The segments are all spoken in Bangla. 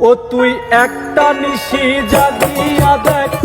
ও তুই একটা নিশি জাগিয়া দেখ।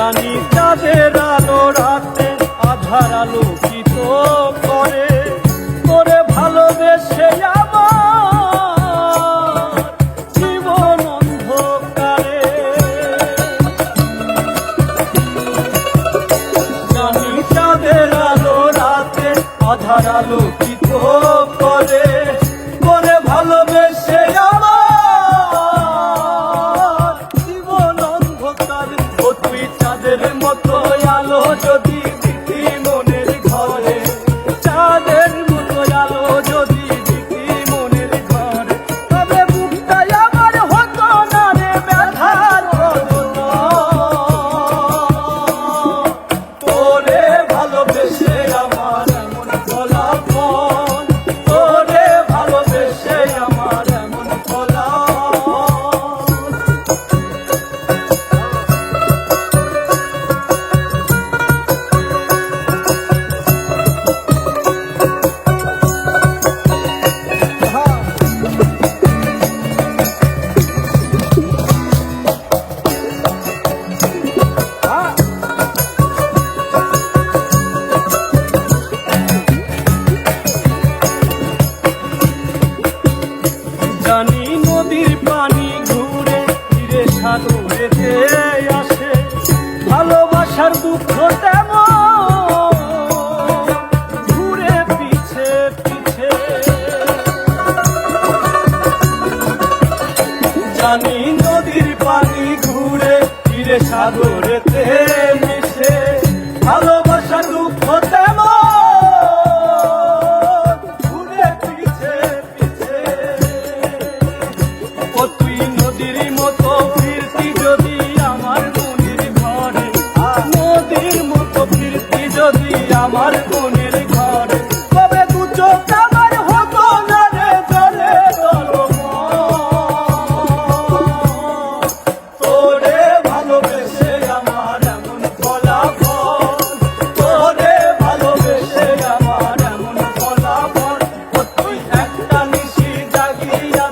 জানি চাঁদের আলো রাতে আধার আলোকিত নদীর পানি ঘুরে ফিরে সাধু আসে। ভালোবাসার দুঃখ ঘুরে পিছে জানি নদীর পানি ঘুরে সাগরেতে মিশে। ভালোবাসা দুঃখতে Yeah.